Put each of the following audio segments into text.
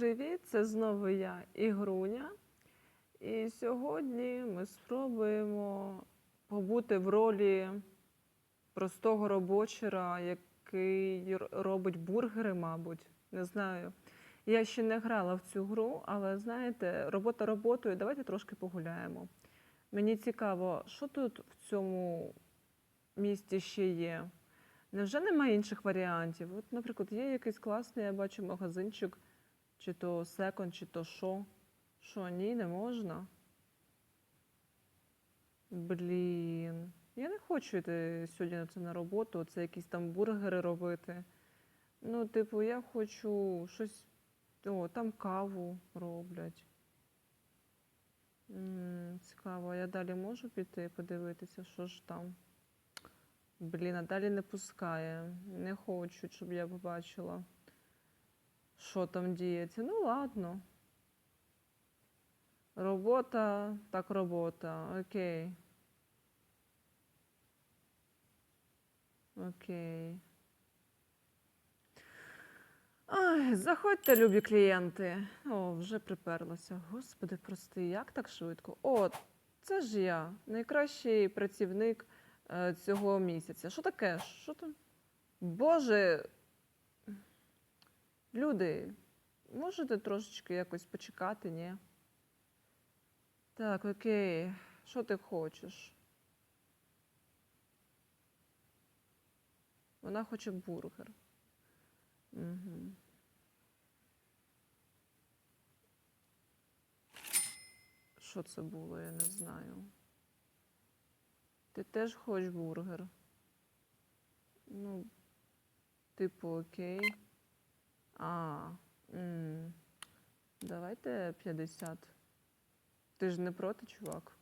привіт! Це знову я, Ігруня. І сьогодні ми спробуємо побути в ролі простого робочера, який робить бургери, мабуть. Не знаю. Я ще не грала в цю гру, але знаєте, робота роботою. Давайте трошки погуляємо. Мені цікаво, що тут в цьому місті ще є. Невже немає інших варіантів? От, наприклад, є якийсь класний, я бачу, магазинчик, чи то секонд, чи то що. Що, ні, не можна? Блін. Я не хочу йти сьогодні це на роботу, це якісь там бургери робити. Ну, типу, я хочу щось. О, там каву роблять. М, цікаво, я далі можу піти подивитися, що ж там. Блін, а далі не пускає. Не хочу, щоб я побачила, що там діється. Ну, ладно. Робота, так робота. Окей. Окей. Ай, заходьте, любі клієнти. О, вже приперлося. Господи, прости, як так швидко? О, це ж я, найкращий працівник е, цього місяця. Що таке? Що там? Боже. Люди, можете трошечки якось почекати, ні? Так, окей. Що ти хочеш? Вона хоче бургер. Угу. Що це було, я не знаю. Ти теж хочеш бургер? Ну, типу, окей. А, давайте 50. Ти ж не проти, чувак?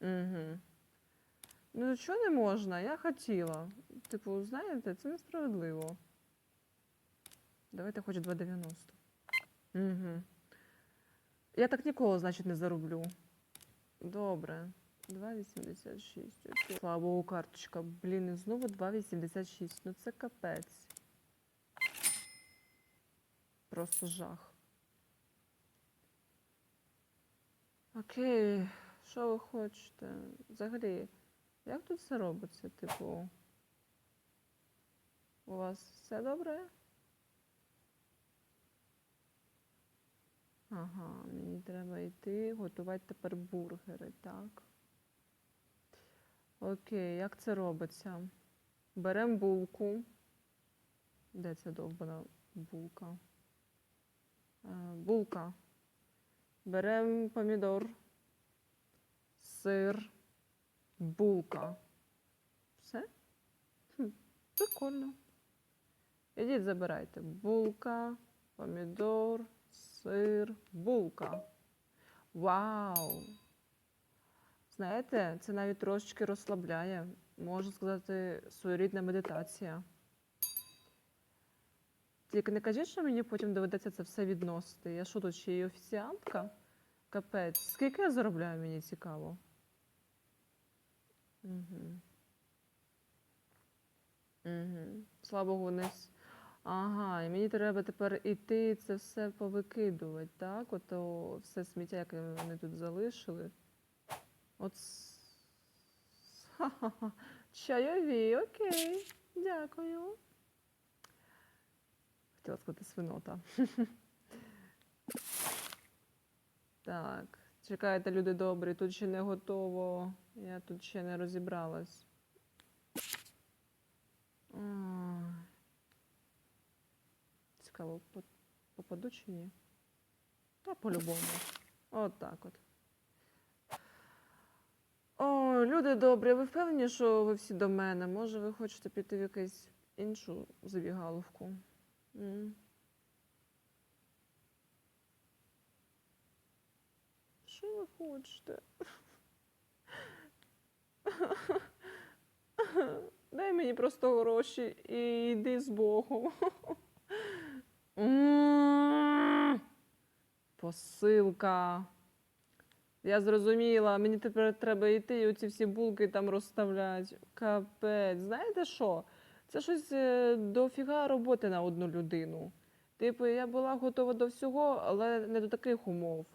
Угу. Ну, що не можна? Я хотіла. Типу, знаєте, це несправедливо. Давайте хоч 2,90. Угу. Я так ніколи, значить, не зароблю. Добре. 2,86. Слава Богу, карточка. Блін, і знову 2,86. Ну це капець. Просто жах. Окей, що ви хочете? Взагалі, як тут все робиться? Типу, у вас все добре? Ага, мені треба йти готувати тепер бургери, так. Окей, як це робиться? Беремо булку. Де ця довбана булка? Е, булка. Беремо помідор, сир, булка. Все? Хм, прикольно. Ідіть, забирайте. Булка, помідор, сир, булка. Вау! Знаєте, це навіть трошечки розслабляє. Можна сказати, своєрідна медитація. Тільки не кажіть, що мені потім доведеться це все відносити. Я що тут ще й офіціантка? Капець. Скільки я заробляю, мені цікаво. Угу. Угу. Слава Богу. Ага, і мені треба тепер іти це все повикидувати, так? Ото все сміття, яке вони тут залишили. От. Ха-ха-ха. Чайові, окей. Дякую. Хотіла сказати свинота. Так, чекайте, люди добрі, тут ще не готово. Я тут ще не розібралась. Цікаво, попаду чи ні? Та по-любому. От так от. О, люди добрі, ви впевнені, що ви всі до мене? Може, ви хочете піти в якусь іншу забігаловку? Що ви хочете? Дай мені просто гроші і йди з Богом. Посилка. Я зрозуміла, мені тепер треба йти і оці всі булки там розставляти. Капець. Знаєте що? Це щось е, дофіга роботи на одну людину. Типу, я була готова до всього, але не до таких умов.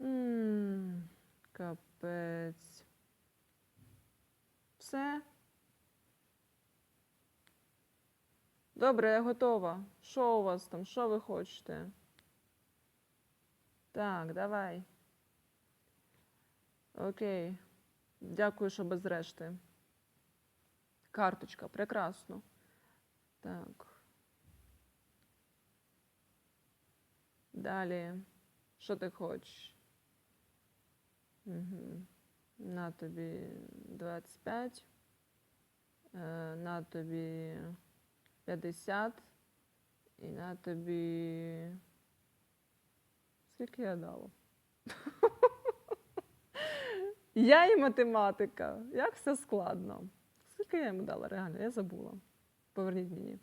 М, Капець. Все? Добре, я готова. Що у вас там? Що ви хочете? Так, давай. Окей. Дякую, що без решти. Карточка, прекрасно. Так. Далі. Що ти хочеш? Угу. На тобі 25. Е, на тобі 50. І на тобі. Скільки я дала? Я і математика. Як все складно. Скільки я йому дала реально? Я забула. Поверніть мені.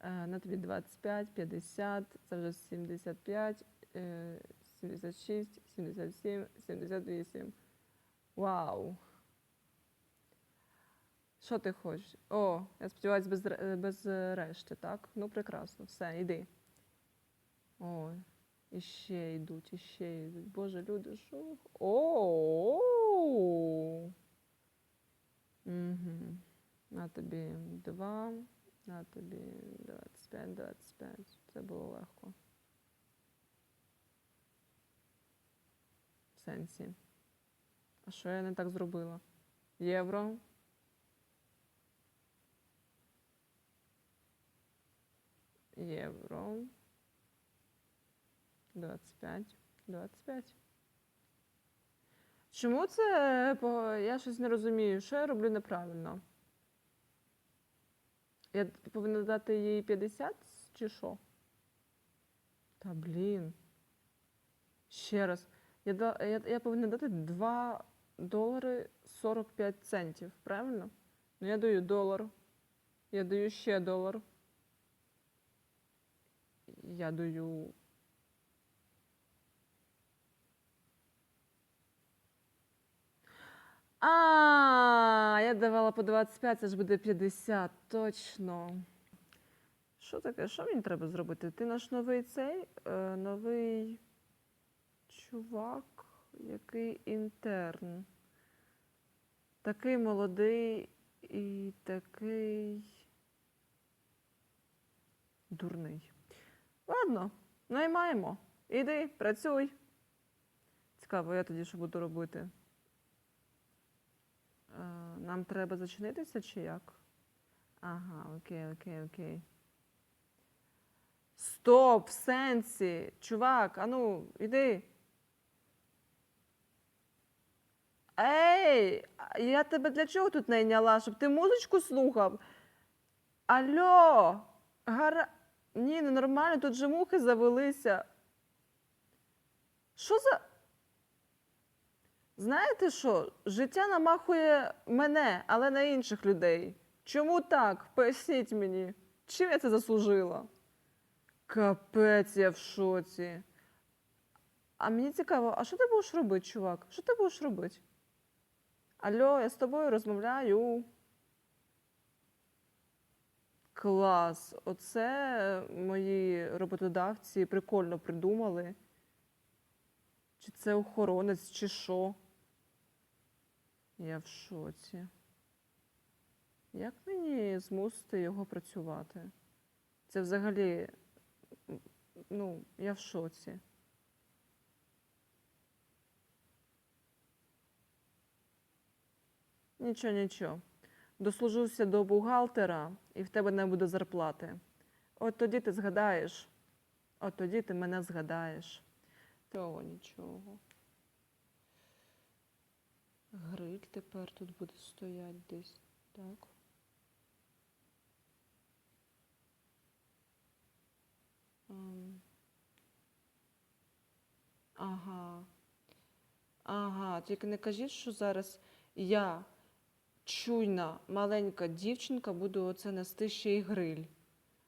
Е, На тобі 25, 50, це вже 75, е, 76, 77, 78. Вау. Що ти хочеш? О, я сподіваюся, без, без решти, так? Ну, прекрасно, все, йди. Ой, іще йдуть, іще йдуть. Боже, люди, що? О! Угу. На тобі два, на тобі 25, 25. Це було легко. В сенсі. А що я не так зробила? Євро. Євро. 25. 25. Чому це? Я щось не розумію. Що я роблю неправильно? Я повинна дати їй 50 чи що? Та блін. Ще раз. Я, я, я повинна дати 2 долари 45 центів, правильно? Ну, я даю долар. Я даю ще долар. Я даю. А, я давала по 25, це ж буде 50, точно. Що таке? Що мені треба зробити? Ти наш новий цей, е, новий чувак, який інтерн. Такий молодий і такий дурний. Ладно, наймаємо. Іди, працюй. Цікаво, я тоді що буду робити. Е, Нам треба зачинитися чи як? Ага, окей, окей, окей. Стоп, в сенсі. Чувак, ану, іди. Ей, я тебе для чого тут найняла? Щоб ти музичку слухав? Алло, гара. Ні, ну нормально, тут же мухи завелися. Що за. Знаєте що? Життя намахує мене, але на інших людей. Чому так? Поясніть мені, чим я це заслужила? Капець, я в шоці. А мені цікаво, а що ти будеш робити, чувак? Що ти будеш робити? Алло, я з тобою розмовляю. Клас. Оце мої роботодавці прикольно придумали. Чи це охоронець, чи що? Я в шоці. Як мені змусити його працювати? Це взагалі, ну, я в шоці. Нічого, нічого. Дослужуся до бухгалтера, і в тебе не буде зарплати. От тоді ти згадаєш. От тоді ти мене згадаєш. Того нічого. Гриль тепер тут буде стояти десь. Так. Ем. Ага. Ага, тільки не кажіть, що зараз я, чуйна, маленька дівчинка, буду оце нести ще й гриль.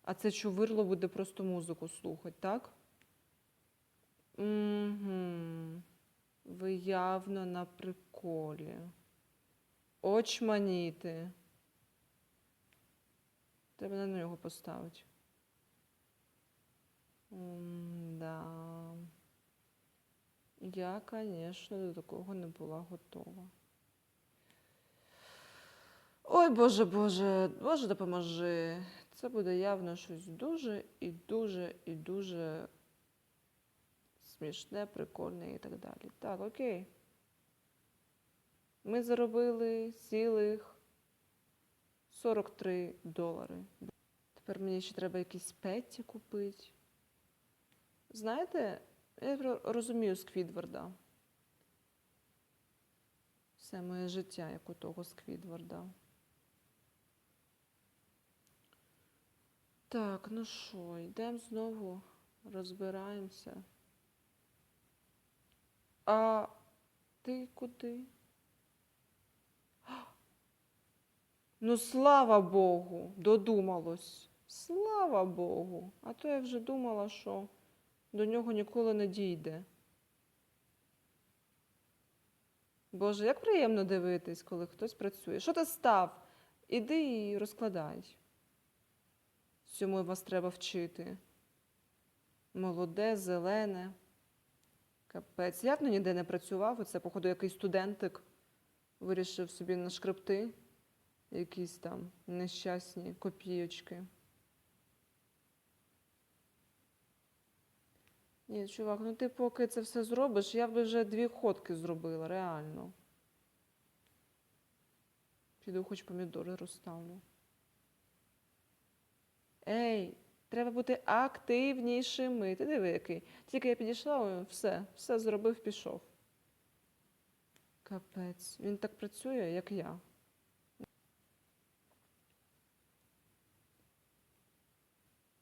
А це чувирло буде просто музику слухати, так? Угу. Ви явно на приколі. Очманіти. Треба на нього поставити. Да. Я, звісно, до такого не була готова. Ой, Боже, Боже, Боже, допоможи. Це буде явно щось дуже і дуже і дуже смішне, прикольне і так далі. Так, окей. Ми заробили цілих 43 долари. Тепер мені ще треба якісь петті купити. Знаєте, я ро- розумію Сквідварда. Все моє життя, як у того Сквідварда. Так, ну що, йдемо знову, розбираємося. А ти куди? Ну, слава Богу, додумалось. Слава Богу. А то я вже думала, що до нього ніколи не дійде. Боже, як приємно дивитись, коли хтось працює. Що ти став? Іди і розкладай. Цьому вас треба вчити. Молоде, зелене. Капець. Явно ніде не працював. Оце, походу, якийсь студентик вирішив собі нашкребти якісь там нещасні копійочки. Ні, чувак, ну ти поки це все зробиш, я б вже дві ходки зробила, реально. Піду хоч помідори розставлю. Ей, треба бути активнішими. Ти диви, який. Тільки я підійшла, все, все зробив, пішов. Капець. Він так працює, як я.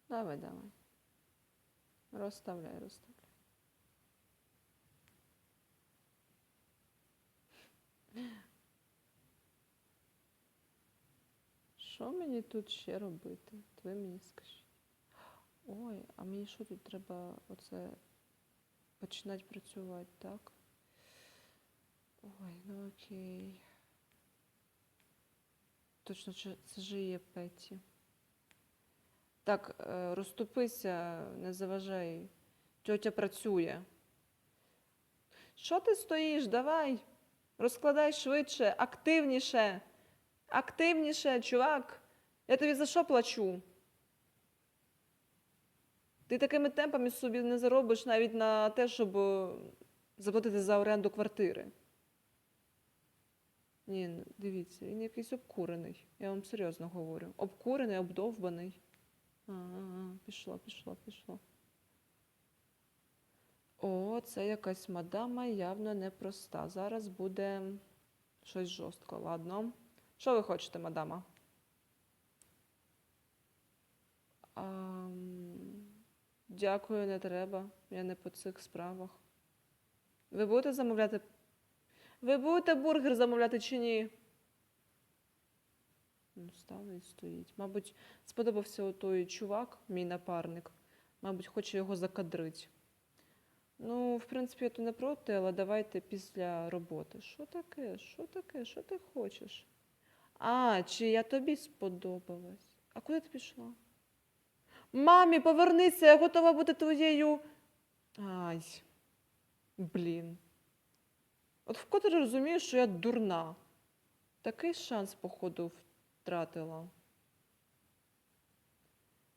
Давай, давай. Розставляй, розставляй. Що мені тут ще робити? От Ви мені скажіть. Ой, а мені що тут треба оце починати працювати, так? Ой, ну окей. Точно, це ж є Петті. Так, е, розступися, не заважай. Тьотя працює. Що ти стоїш? Давай. Розкладай швидше, активніше. Активніше, чувак. Я тобі за що плачу? Ти такими темпами собі не заробиш навіть на те, щоб е, заплатити за оренду квартири. Ні, дивіться, він якийсь обкурений. Я вам серйозно говорю. Обкурений, обдовбаний. А, а, пішло, пішло, пішло. О, це якась мадама явно непроста. Зараз буде щось жорстко. Ладно. Що ви хочете, мадама? Ам, Дякую, не треба. Я не по цих справах. Ви будете замовляти? Ви будете бургер замовляти чи ні? Ну, і стоїть. Мабуть, сподобався той чувак, мій напарник. Мабуть, хоче його закадрити. Ну, в принципі, я то не проти, але давайте після роботи. Що таке? Що таке? Що ти хочеш? А, чи я тобі сподобалась? А куди ти пішла? Мамі, повернися, я готова бути твоєю. Ай, блін. От вкотре розумію, що я дурна. Такий шанс, походу, втратила.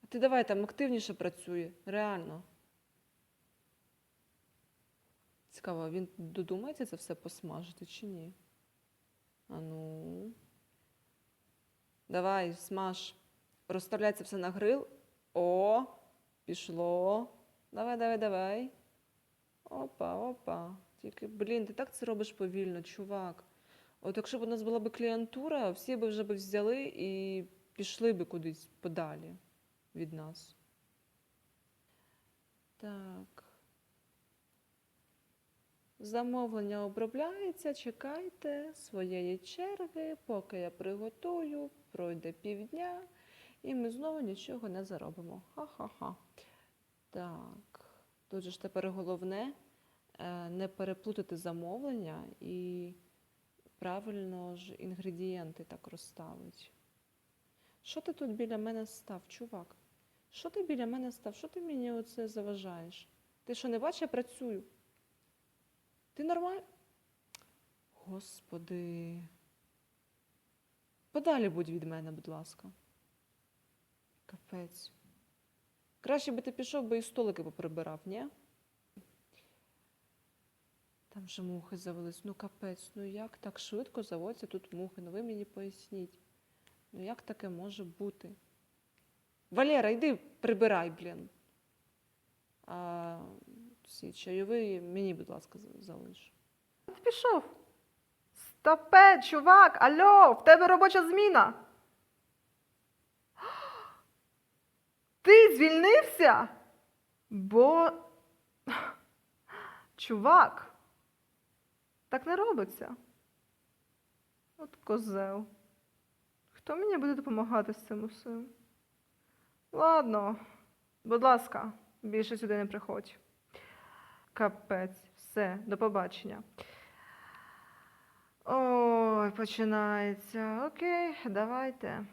А ти давай там активніше працює, реально. Цікаво, він додумається це все посмажити чи ні? А ну. Давай, смаж. Розставляй це все на грил. О, пішло. Давай, давай, давай. Опа, опа. Тільки, блін, ти так це робиш повільно, чувак. От якщо б у нас була б клієнтура, всі б вже б взяли і пішли б кудись подалі від нас. Так. Замовлення обробляється, чекайте своєї черги, поки я приготую, пройде півдня, і ми знову нічого не заробимо. Ха-ха-ха. Так, тут же ж тепер головне е, не переплутати замовлення і правильно ж інгредієнти так розставити. Що ти тут біля мене став, чувак? Що ти біля мене став? Що ти мені оце заважаєш? Ти що не бачиш, я працюю? Ти нормально? Господи. Подалі будь від мене, будь ласка. Капець. Краще би ти пішов би і столики поприбирав, ні? Там же мухи завелись. Ну капець, ну як так швидко заводяться тут мухи? Ну ви мені поясніть. Ну як таке може бути? Валера, йди прибирай, блін. А всі чайові мені, будь ласка, залиш. Пішов. Стопе, чувак, алло, в тебе робоча зміна. Ти звільнився? Бо. Чувак. Так не робиться. От козел. Хто мені буде допомагати з цим усім? Ладно, будь ласка, більше сюди не приходь. Капець, все, до побачення. Ой, починається. Окей, давайте.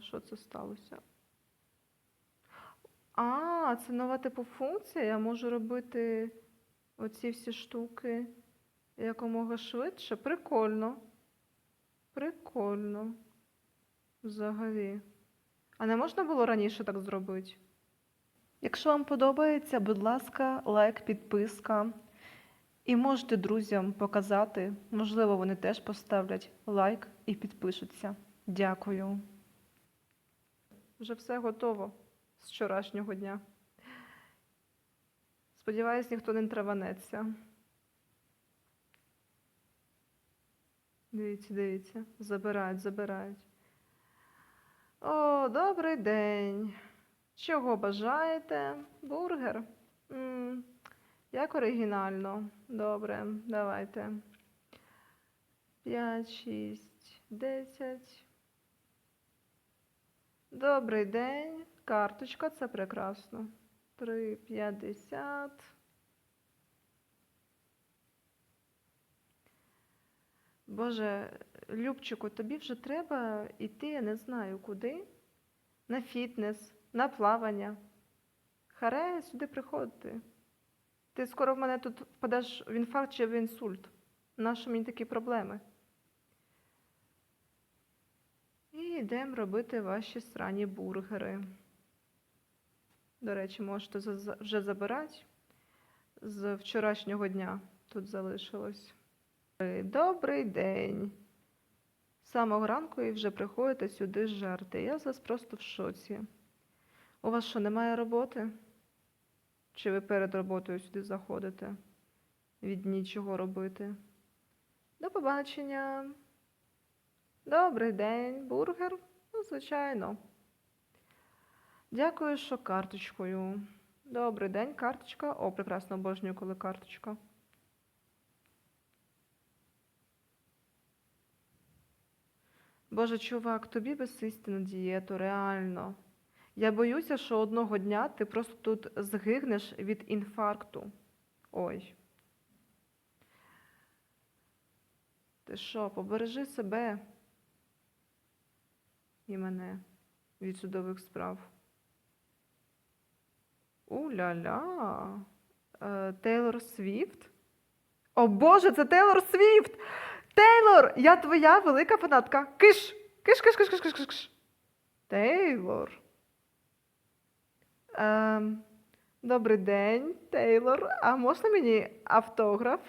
Що це сталося? А, це нова типу функція. Я можу робити оці всі штуки якомога швидше. Прикольно. Прикольно. Взагалі. А не можна було раніше так зробити? Якщо вам подобається, будь ласка, лайк, підписка. І можете друзям показати, можливо, вони теж поставлять лайк і підпишуться. Дякую. Вже все готово з вчорашнього дня. Сподіваюсь, ніхто не траванеться. Дивіться, дивіться, забирають, забирають. О, добрий день. Чого бажаєте? Бургер? м як оригінально. Добре, давайте. 5, 6, 10. Добрий день. Карточка, це прекрасно. 3, 50. Боже, Любчику, тобі вже треба йти, я не знаю куди. На фітнес, на плавання. Харе сюди приходити. Ти скоро в мене тут впадеш в інфаркт чи в інсульт. Нащо мені такі проблеми? І йдемо робити ваші срані бургери. До речі, можете вже забирати. З вчорашнього дня тут залишилось. Добрий день. З самого ранку і вже приходите сюди жарти. Я зараз просто в шоці. У вас що, немає роботи? Чи ви перед роботою сюди заходите? Від нічого робити. До побачення. Добрий день, бургер. Ну, звичайно. Дякую, що карточкою. Добрий день, карточка. О, прекрасно обожнюю, коли карточка. Боже, чувак, тобі би сісти дієту, реально. Я боюся, що одного дня ти просто тут згигнеш від інфаркту. Ой. Ти що, побережи себе і мене від судових справ. У-ля-ля. Е, Тейлор Свіфт? О Боже, це Тейлор Свіфт! Тейлор, я твоя велика фанатка. Киш! Киш, киш, киш, киш, киш, киш. Тейлор. Ем, добрий день, Тейлор. А можна мені автограф?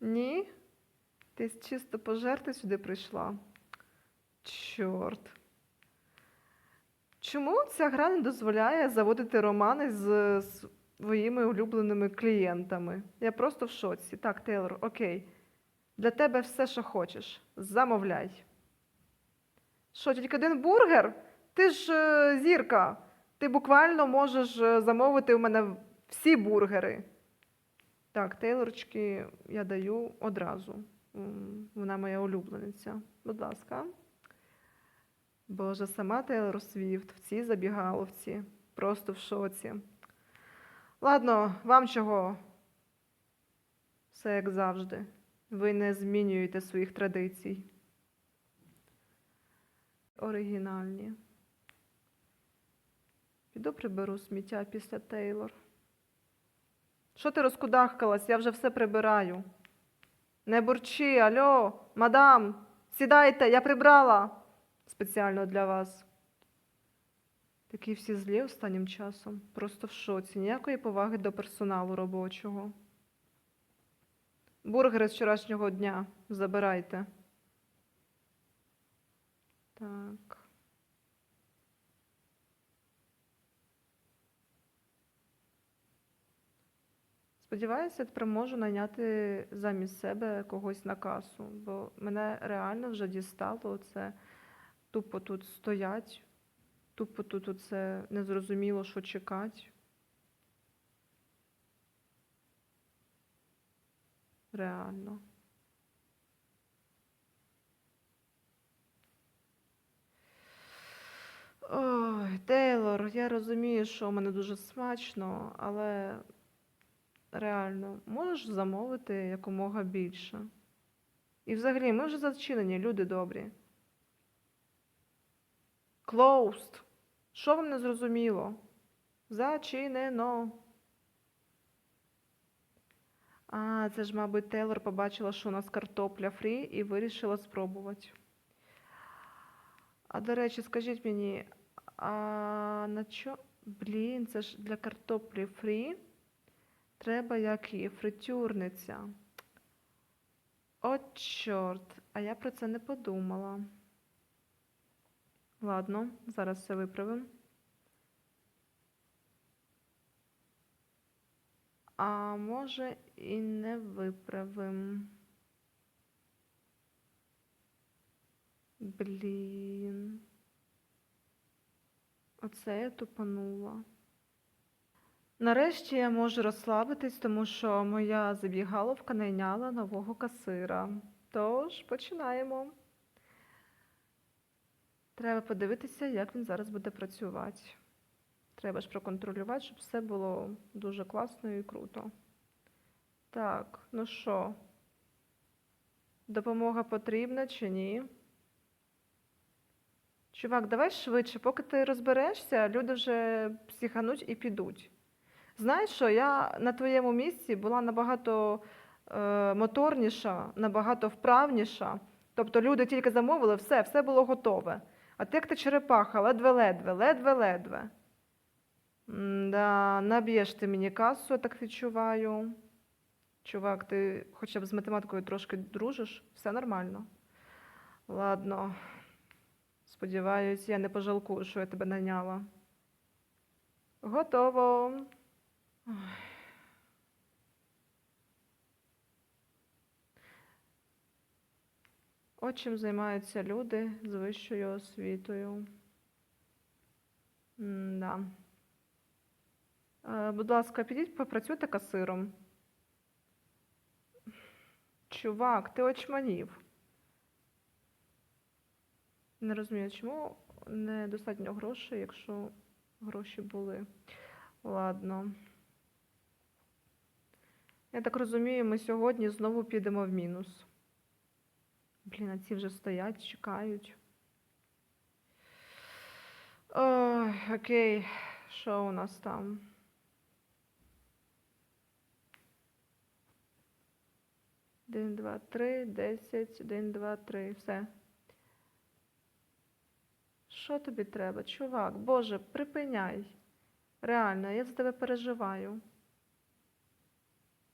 Ні? Ти чисто пожерти сюди прийшла. Чорт. Чому ця гра не дозволяє заводити романи з своїми улюбленими клієнтами? Я просто в шоці. Так, Тейлор, окей. Для тебе все, що хочеш. Замовляй. Що, тільки один бургер? Ти ж е, зірка. Ти буквально можеш е, замовити у мене всі бургери. Так, Тейлорочки я даю одразу. Вона моя улюблениця. Будь ласка. Боже, сама Тейлор Свіфт в цій забігаловці. Просто в шоці. Ладно, вам чого? Все як завжди. Ви не змінюєте своїх традицій. оригінальні. Піду приберу сміття після Тейлор. Що ти розкудахкалась? Я вже все прибираю. Не бурчи, альо, мадам, сідайте, я прибрала спеціально для вас. Такі всі злі останнім часом. Просто в шоці. Ніякої поваги до персоналу робочого. Бургери з вчорашнього дня забирайте. Так. Сподіваюся, тепер можу найняти замість себе когось на касу, бо мене реально вже дістало це тупо тут стоять, тупо тут оце незрозуміло, що чекати. Реально. Ой, Тейлор, я розумію, що у мене дуже смачно, але реально, можеш замовити якомога більше. І взагалі, ми вже зачинені, люди добрі. Closed. Що вам не зрозуміло? Зачинено. А, це ж, мабуть, Тейлор побачила, що у нас картопля фрі і вирішила спробувати. А до речі, скажіть мені, а на що? Блін, це ж для картоплі фрі. Треба як і фритюрниця. От чорт, а я про це не подумала. Ладно, зараз все виправимо. А може і не виправим. Блін. Оце я тупанула. Нарешті я можу розслабитись, тому що моя забігаловка найняла нового касира. Тож починаємо. Треба подивитися, як він зараз буде працювати. Треба ж проконтролювати, щоб все було дуже класно і круто. Так, ну що, допомога потрібна чи ні? Чувак, давай швидше, поки ти розберешся, люди вже психануть і підуть. Знаєш що, я на твоєму місці була набагато е, моторніша, набагато вправніша. Тобто люди тільки замовили, все, все було готове. А ти як ти черепаха, ледве-ледве, ледве-ледве. Да, наб'єш ти мені касу, я так відчуваю. Чувак, ти хоча б з математикою трошки дружиш, все нормально. Ладно. Сподіваюсь, я не пожалкую, що я тебе наняла. Готово. Ой. От чим займаються люди з вищою освітою. Да. Е, Будь ласка, підіть попрацюйте касиром. Чувак, ти очманів. Не розумію, чому недостатньо грошей, якщо гроші були. Ладно. Я так розумію, ми сьогодні знову підемо в мінус. Блін, а ці вже стоять, чекають. Ой, окей, що у нас там? Один, два, три, десять, один, два, три, все. Що тобі треба, чувак? Боже, припиняй. Реально, я за тебе переживаю.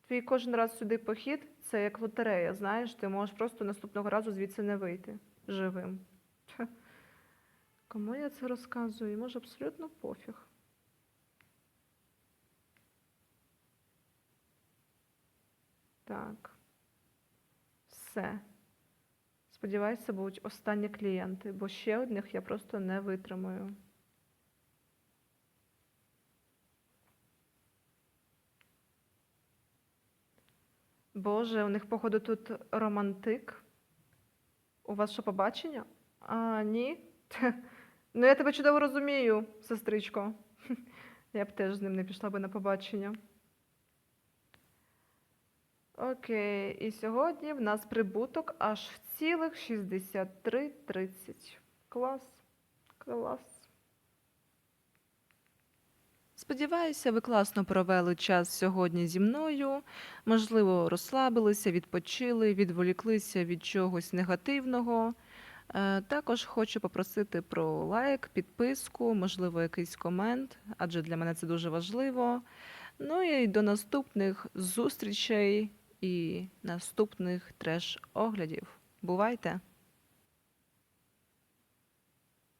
Твій кожен раз сюди похід це як лотерея, знаєш, ти можеш просто наступного разу звідси не вийти живим. Кому я це розказую? Може, абсолютно пофіг. Так. Все. Сподіваюся, будуть останні клієнти, бо ще одних я просто не витримаю. Боже, у них, походу, тут романтик. У вас що, побачення? А, ні? Ну, я тебе чудово розумію, сестричко. Я б теж з ним не пішла би на побачення. Окей, і сьогодні в нас прибуток аж в цілих 63,30. Клас. Клас. Сподіваюся, ви класно провели час сьогодні зі мною. Можливо, розслабилися, відпочили, відволіклися від чогось негативного. Е, Також хочу попросити про лайк, підписку, можливо, якийсь комент, адже для мене це дуже важливо. Ну і до наступних зустрічей і наступних треш-оглядів. Бувайте!